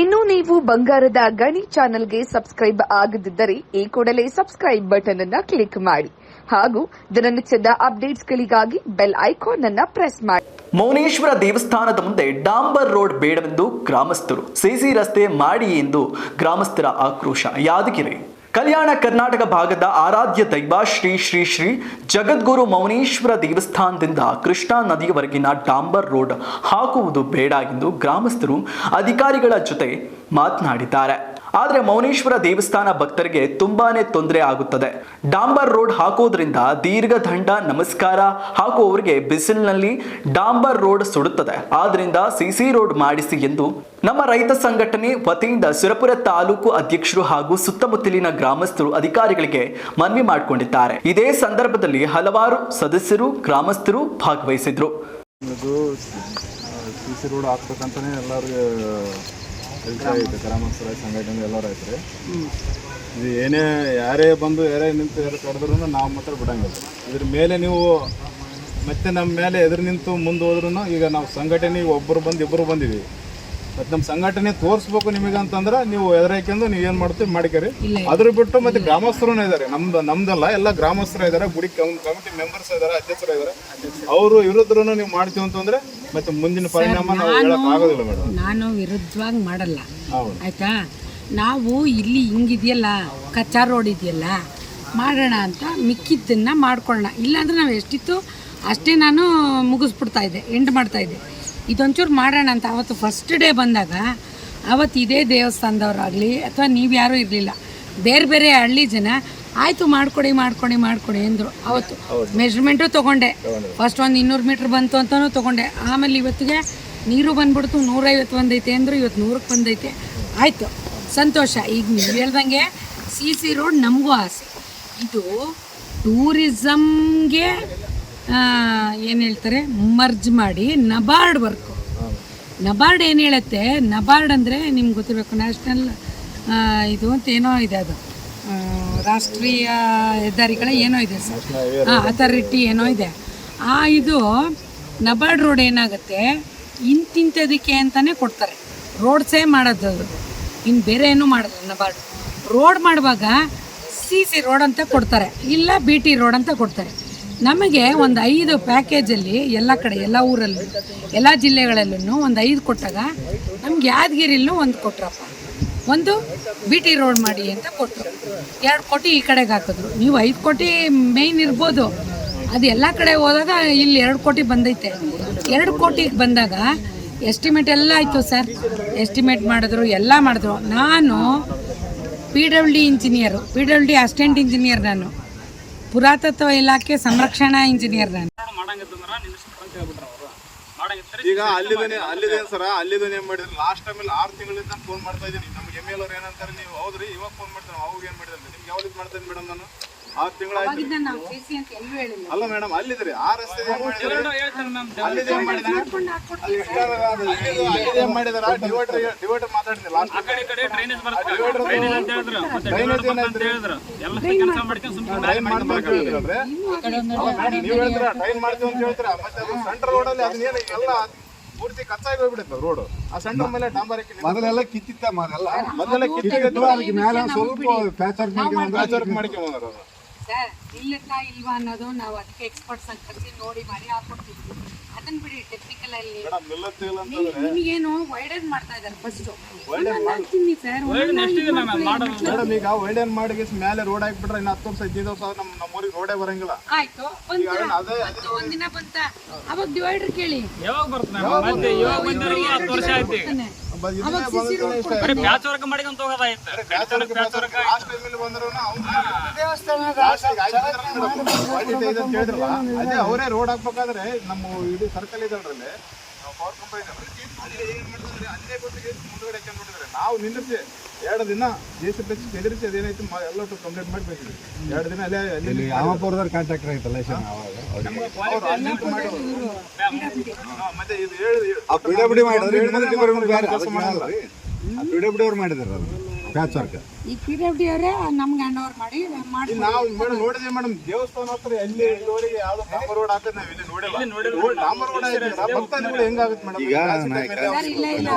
ಇನ್ನು ನೀವು ಬಂಗಾರದ ಗಣಿ ಚಾನೆಲ್ಗೆ ಸಬ್ಸ್ಕ್ರೈಬ್ ಆಗದಿದ್ದರೆ ಈ ಕೂಡಲೇ ಸಬ್ಸ್ಕ್ರೈಬ್ ಬಟನ್ ಅನ್ನ ಕ್ಲಿಕ್ ಮಾಡಿ. ಹಾಗೂ ದಿನನಿತ್ಯದ ಅಪ್ಡೇಟ್ಸ್ಗಳಿಗಾಗಿ ಬೆಲ್ ಐಕಾನ್ ಅನ್ನ ಪ್ರೆಸ್ ಮಾಡಿ. ಮೌನೇಶ್ವರ ದೇವಸ್ಥಾನದ ಮುಂದೆ ಡಾಂಬರ್ ರೋಡ್ ಬೇಡವೆಂದು ಗ್ರಾಮಸ್ಥರು ಸಿಸಿ ರಸ್ತೆ ಮಾಡಿ ಎಂದು ಗ್ರಾಮಸ್ಥರ ಆಕ್ರೋಶ ಯಾದಗಿರಿ. ಕಲ್ಯಾಣ ಕರ್ನಾಟಕ ಭಾಗದ ಆರಾಧ್ಯ ದೈವ ಶ್ರೀ ಶ್ರೀ ಶ್ರೀ ಜಗದ್ಗುರು ಮೌನೇಶ್ವರ ದೇವಸ್ಥಾನದಿಂದ ಕೃಷ್ಣಾ ನದಿಯವರೆಗಿನ ಡಾಂಬರ್ ರೋಡ್ ಹಾಕುವುದು ಬೇಡ ಎಂದು ಗ್ರಾಮಸ್ಥರು ಅಧಿಕಾರಿಗಳ ಜೊತೆ ಮಾತನಾಡಿದ್ದಾರೆ. ಆದರೆ ಮೌನೇಶ್ವರ ದೇವಸ್ಥಾನ ಭಕ್ತರಿಗೆ ತುಂಬಾನೇ ತೊಂದರೆ ಆಗುತ್ತದೆ. ಡಾಂಬರ್ ರೋಡ್ ಹಾಕೋದ್ರಿಂದ ದೀರ್ಘ ದಂಡ, ನಮಸ್ಕಾರ ಹಾಕುವವರಿಗೆ ಬಿಸಿಲಿನಲ್ಲಿ ಡಾಂಬರ್ ರೋಡ್ ಸುಡುತ್ತದೆ. ಆದ್ರಿಂದ ಸಿಸಿ ರೋಡ್ ಮಾಡಿಸಿ ಎಂದು ನಮ್ಮ ರೈತ ಸಂಘಟನೆ ವತಿಯಿಂದ ಸುರಪುರ ತಾಲೂಕು ಅಧ್ಯಕ್ಷರು ಹಾಗೂ ಸುತ್ತಮುತ್ತಲಿನ ಗ್ರಾಮಸ್ಥರು ಅಧಿಕಾರಿಗಳಿಗೆ ಮನವಿ ಮಾಡಿಕೊಂಡಿದ್ದಾರೆ. ಇದೇ ಸಂದರ್ಭದಲ್ಲಿ ಹಲವಾರು ಸದಸ್ಯರು, ಗ್ರಾಮಸ್ಥರು ಭಾಗವಹಿಸಿದ್ರು. ಸಿಸಿ ರೋಡ್ ಹಾಕ್ಬೇಕಂತಾನೆ ಹೇಳ್ತಾ ಐತೆ ಗ್ರಾಮಸ್ಥರ ಸಂಘಟನೆ ಎಲ್ಲ ಐತ್ರಿ. ಇದು ಏನೇ ಯಾರೇ ಬಂದು ಯಾರೇ ನಿಂತು ಯಾರು ಕಡಿದ್ರು ನಾವು ಮಾತ್ರ ಬಿಡಂಗಿಲ್ಲ. ಇದ್ರ ಮೇಲೆ ನೀವು ಮತ್ತೆ ನಮ್ಮ ಮೇಲೆ ಎದುರು ನಿಂತು ಮುಂದೆ ಹೋದ್ರೂ ಈಗ ನಾವು ಸಂಘಟನೆ ಒಬ್ಬರು ಬಂದು ಇಬ್ಬರು ಬಂದಿವಿ ಮತ್ತು ನಮ್ಮ ಸಂಘಟನೆ ತೋರಿಸ್ಬೇಕು ನಿಮಗೆ ಅಂತಂದ್ರೆ ನೀವು ಎದುರಾಯ್ಕೊಂಡು ನೀವು ಏನು ಮಾಡ್ತೀವಿ ಮಾಡಿಕರಿ. ಅದ್ರ ಬಿಟ್ಟು ಮತ್ತೆ ಗ್ರಾಮಸ್ಥರು ಇದ್ದಾರೆ ನಮ್ದು ನಮ್ದಲ್ಲ ಎಲ್ಲ ಗ್ರಾಮಸ್ಥರು ಇದ್ದಾರೆ ಗುಡಿ ಕಮಿಟಿ ಮೆಂಬರ್ಸ್ ಇದ್ದಾರೆ ಅಧ್ಯಕ್ಷರು ಇದ್ದಾರೆ ಅವರು ವಿರುದ್ಧರೂ ನೀವು ಮಾಡ್ತೀವಿ ಅಂತಂದ್ರೆ ಮತ್ತೆ ಮುಂದಿನ ಪರಿಣಾಮ ನಾವು ಮೇಡಮ್. ನಾನು ವಿರುದ್ಧವಾಗಿ ಮಾಡಲ್ಲ. ಆಯ್ತಾ? ನಾವು ಇಲ್ಲಿ ಹಿಂಗಿದೆಯಲ್ಲ ಕಚ್ಚಾ ರೋಡ್ ಇದೆಯಲ್ಲ ಮಾಡೋಣ ಅಂತ ಮಿಕ್ಕಿದ್ದನ್ನು ಮಾಡ್ಕೊಳ್ಳೋಣ. ಇಲ್ಲಾಂದ್ರೆ ನಾವು ಎಷ್ಟಿತ್ತು ಅಷ್ಟೇ ನಾನು ಮುಗಿಸ್ಬಿಡ್ತಾ ಇದ್ದೆ ಎಂಡ್ ಮಾಡ್ತಾ ಇದ್ದೆ. ಇದೊಂಚೂರು ಮಾಡೋಣ ಅಂತ. ಅವತ್ತು ಫಸ್ಟ್ ಡೇ ಬಂದಾಗ ಅವತ್ತು ಇದೇ ದೇವಸ್ಥಾನದವ್ರಾಗಲಿ ಅಥವಾ ನೀವು ಯಾರೂ ಇರಲಿಲ್ಲ ಬೇರೆ ಬೇರೆ ಹಳ್ಳಿ ಜನ ಆಯಿತು ಮಾಡ್ಕೊಡಿ ಮಾಡ್ಕೊಡಿ ಮಾಡ್ಕೊಡಿ ಅಂದರು. ಅವತ್ತು ಮೆಷರ್ಮೆಂಟು ತೊಗೊಂಡೆ. ಫಸ್ಟ್ ಒಂದು ಇನ್ನೂರು ಮೀಟ್ರ್ ಬಂತು ಅಂತಲೂ ತೊಗೊಂಡೆ. ಆಮೇಲೆ ಇವತ್ತಿಗೆ ನೀರು ಬಂದ್ಬಿಡ್ತು ನೂರೈವತ್ತು ಬಂದೈತೆ ಅಂದರು ಇವತ್ತು ನೂರಕ್ಕೆ ಬಂದೈತೆ. ಆಯಿತು ಸಂತೋಷ. ಈಗ ನೀವು ಹೇಳ್ದಂಗೆ ಸಿ ಸಿ ರೋಡ್ ನಮಗೂ ಆಸೆ. ಇದು ಟೂರಿಸಮ್ಗೆ ಏನು ಹೇಳ್ತಾರೆ? ಮರ್ಜ್ ಮಾಡಿ, ನಬಾರ್ಡ್ ವರ್ಕು. ನಬಾರ್ಡ್ ಏನು ಹೇಳುತ್ತೆ? ನಬಾರ್ಡ್ ಅಂದರೆ ನಿಮ್ಗೆ ಗೊತ್ತಿರಬೇಕು, ನ್ಯಾಷನಲ್ ಇದು ಅಂತ ಏನೋ ಇದೆ ಅದು. ರಾಷ್ಟ್ರೀಯ ಹೆದ್ದಾರಿಗಳ ಏನೋ ಇದೆ ಸರ್. ಅಥಾರಿಟಿ ಏನೋ ಇದೆ. ಆ, ಇದು ನಬಾರ್ಡ್ ರೋಡ್ ಏನಾಗುತ್ತೆ? ಇಂತಿಂಥದಕ್ಕೆ ಅಂತಲೇ ಕೊಡ್ತಾರೆ. ರೋಡ್ಸೇ ಮಾಡೋದು ಅದು. ಇನ್ನು ಬೇರೆ ಏನೂ ಮಾಡೋದು ನಬಾರ್ಡ್. ರೋಡ್ ಮಾಡುವಾಗ ಸಿ ಸಿ ರೋಡ್ ಅಂತ ಕೊಡ್ತಾರೆ. ಇಲ್ಲ ಬಿ ಟಿ ರೋಡ್ ಅಂತ ಕೊಡ್ತಾರೆ. ನಮಗೆ ಒಂದು ಐದು ಪ್ಯಾಕೇಜಲ್ಲಿ ಎಲ್ಲ ಕಡೆ, ಎಲ್ಲ ಊರಲ್ಲೂ, ಎಲ್ಲ ಜಿಲ್ಲೆಗಳಲ್ಲೂ ಒಂದು ಐದು ಕೊಟ್ಟಾಗ ನಮ್ಗೆ ಯಾದಗಿರಿಲೂ ಒಂದು ಕೊಟ್ರಪ್ಪ. ಒಂದು ಬಿ ಟಿ ರೋಡ್ ಮಾಡಿ ಅಂತ ಕೊಟ್ಟರು ಎರಡು ಕೋಟಿ ಈ ಕಡೆಗೆ ಹಾಕಿದ್ರು. ನೀವು ಐದು ಕೋಟಿ ಮೇಯ್ನ್ ಇರ್ಬೋದು. ಅದು ಎಲ್ಲ ಕಡೆ ಹೋದಾಗ ಇಲ್ಲಿ ಎರಡು ಕೋಟಿ ಬಂದೈತೆ. ಎರಡು ಕೋಟಿಗೆ ಬಂದಾಗ ಎಸ್ಟಿಮೇಟ್ ಎಲ್ಲ ಆಯಿತು ಸರ್. ಎಸ್ಟಿಮೇಟ್ ಮಾಡಿದ್ರು, ಎಲ್ಲ ಮಾಡಿದ್ರು. ನಾನು P W D engineer P W D assistant engineer ನಾನು. ಪುರಾತತ್ವ ಇಲಾಖೆ ಸಂರಕ್ಷಣಾ ಇಂಜಿನಿಯರ್ ನಾನು. ಈಗ ಅಲ್ಲಿದ್ದೇನೆ ಅಲ್ಲಿದ್ದೇನೆ ಸರ ಅಲ್ಲಿದ್ದೇನೆ ಏನ್ ಮಾಡಿದ್ರೆ? ಲಾಸ್ಟ್ ಟೈಮ್ ಆರು ತಿಂಗಳಿಂದ ಫೋನ್ ಮಾಡ್ತಾ ಇದ್ದೀನಿ. ನಮ್ಗೆ ಎಂ ಎಲ್ ಅವ್ರು ಏನಂತಾರೆ ನೀವು ಹೌದ್ರಿ ಇವಾಗ ಫೋನ್ ಮಾಡ್ತಾರೆ? ಅವಾಗ ಏನ್ ಮಾಡಿದ್ರೆ? ನಿಮ್ಗೆ ಯಾವ್ದು ಮಾಡ್ತೇನೆ ಮೇಡಮ್ ನಾನು? ಆರು ತಿಂಗಳಾಯ್ತು. ಆಯ್ತು ನಾವು ಸಿ ಸಿ ಅಂತ ಎಲ್ಲೂ ಹೇಳಿಲ್ಲ. ಅಲ್ಲ ಮೇಡಮ್ ಅಲ್ಲಿದ್ರಿ ಆ ರಸ್ತೆ ಏನ್ ಮಾಡಿದ್ರೆ ಅಲ್ಲಿದೆ ಏನ್ ಮಾಡಿದಾರೆ ಮಾಡ್ಕೊಂಡು ಹಾಕ್ಕೊಡ್ತೀವಿ. ಅಲ್ಲಿದೆ ಏನ್ ಮಾಡಿದಾರ ಡಿವೈಡರ್ ಡಿವೈಡರ್ ಮಾತಾಡಿದ್ದೆ ಕಡೆ ಡ್ರೈನೇಜ್ ಮಾಡ್ತೀವಿ. ಅಂತ ಹೇಳಿದ್ರಲ್ರಿ ನೀವು ಹೇಳಿದ್ರ ಟ್ರೈನ್ ಮಾಡ್ತೀವಿ ಅಂತ ಹೇಳ್ತೀರಾ? ಮತ್ತೆ ಅದು ಸೆಂಟರ್ ರೋಡ್ ಅಲ್ಲಿ ಅದನ್ನ ಎಲ್ಲ ಪೂರ್ತಿ ಕಚ್ಚಾಗಿ ಹೋಗ್ಬಿಡುತ್ತೆ ರೋಡ್ ಆ ಸೆಂಟರ್ ಮೇಲೆ ಡಾಂಬರ್ ಹಾಕಿ ಮೊದಲೆಲ್ಲ ಕಿತ್ತಿತ್ತ ಮೊದಲೆಲ್ಲ ಮೊದಲೆಲ್ಲ ಕಿತ್ತಿದ್ದು ಅದಕ್ಕೆ ಮೇಲೆ ಸ್ವಲ್ಪ ಪ್ಯಾಚರ್ ಅದು ಸರ್ ಇಲ್ಲತ್ತಾ ಇಲ್ವಾ ಅನ್ನೋದು ನಾವು ಅದಕ್ಕೆ ಎಕ್ಸ್ಪರ್ಟ್ಸ್ ಅಂತ ಕರೆಸಿ ನೋಡಿ ಮಾಡಿ ಹಾಕೊಡ್ತೀವಿ. ಅದನ್ನ ಬಿಡಿ ಟೆಕ್ನಿಕಲ್ ಅಲ್ಲಿ ನಿಮ್ಗೇನು ವೈಡನ್ ಮಾಡ್ತಾ ಇದ್ದಾರೆ ಫಸ್ಟ್ ಹಾಕ್ತೀನಿ ಸರ್ ಮೇಡಮ್ ಈಗ ವೈಡನ್ ಮಾಡಿ ಮೇಲೆ ರೋಡ್ ಹಾಕ್ಬಿಟ್ರೆ ಇನ್ನು ಹತ್ತು ವರ್ಷ ಇದ್ದಿದ್ದು ಸಹ ನಮ್ಮ ನಮ್ಮ ಊರಿಗೆ ರೋಡೇ ಬರಂಗಿಲ್ಲ. ಆಯ್ತು ಒಂದಿನ ಬಂತ. ಅವಾಗ ಡಿವೈಡರ್ ಕೇಳಿ. ಯಾವಾಗ ಬರ್ತಾನೆ ಪ್ಯಾಚ್ ವರ್ಕ್ ಮಾಡ್ಕೊಂತ ಹೋಗೋದಾಯ್ತು ಲಾಸ್ಟ್ ಅದೇ ಅವರೇ ರೋಡ್ ಹಾಕ್ಬೇಕಾದ್ರೆ ನಮ್ಮ ಇಡೀ ಸರ್ಕಲ್ ಇದ್ರಲ್ಲಿ ನಾವು ಪವರ್ ಕಂಪನಿ ಅಲ್ಲಿ ಏನ್ ಮಾಡ್ತಾರೆ ಅಲ್ಲೇ ಗೊತ್ತಿಗೆ ಮುಂದ್ಗಡೆ ಹಾಕೊಂಡ್ಬಿಟ್ಟಿದ್ದಾರೆ ನಾವು ನಿಲ್ಲಿಸಿ ಎರಡು ದಿನ ಜೆ ಸಿ ಪಿ ಎದುರಿಸಿ ಅದೇನಾಯ್ತು ಎಲ್ಲ ಕಂಪ್ಲೇಂಟ್ ಮಾಡಿ ಬಂದಿದ್ವಿ ಎರಡು ದಿನ ಅಲ್ಲೇ ಅಲ್ಲಿ ಕಾಂಟ್ರಾಕ್ಟರ್ ಐತಲ್ಲ ಶನ ಅವಾಗ ಅವ್ರು ಅಲ್ಲಿಂದ ಮಾಡಿದ್ರು. ಹಾ, ಮತ್ತೆ ಇದು ಹೇಳಿ. ಆ ಪಿಡಬ್ಲ್ಯೂ ಮಾಡಿದ್ರೆ ಇನ್ನೊಂದು ಡಿಪಾರ್ಟ್ಮೆಂಟ್ ಬೇರೆ ಅದಕ್ಕೆ ಮಾಡಲ್ಲ. ಆ ಪಿಡಬ್ಲ್ಯೂ ಅವ್ರು ಮಾಡಿದಾರೆ ಅದು. ಪ್ಯಾಚ್ ವರ್ಕ್ ಈ ಡಬ್ಲ್ಯೂ ಅವರೇ ಮಾಡಿ ಮಾಡಿ ನಾವು ಮೇಡಮ್ ನೋಡಿದ್ವಿ ಮೇಡಮ್ ದೇವಸ್ಥಾನ ಹತ್ರ ಎಲ್ಲಿ ಇಲ್ಲಿವರೆಗೆ ಯಾವ್ದು ಡಾಂಬರ್ ರೋಡ್ ಹಾಕದ್ ನಾವು ಇಲ್ಲಿ ನೋಡಿಲ್ಲ. ರೋಡ್ ಡಾಂಬರ್ ರೋಡ್ ಭಕ್ತಾದಿಗಳು ಹೆಂಗಾಗುತ್ತೆ ಮೇಡಮ್? ಈಗ ಇಲ್ಲ ಇಲ್ಲ.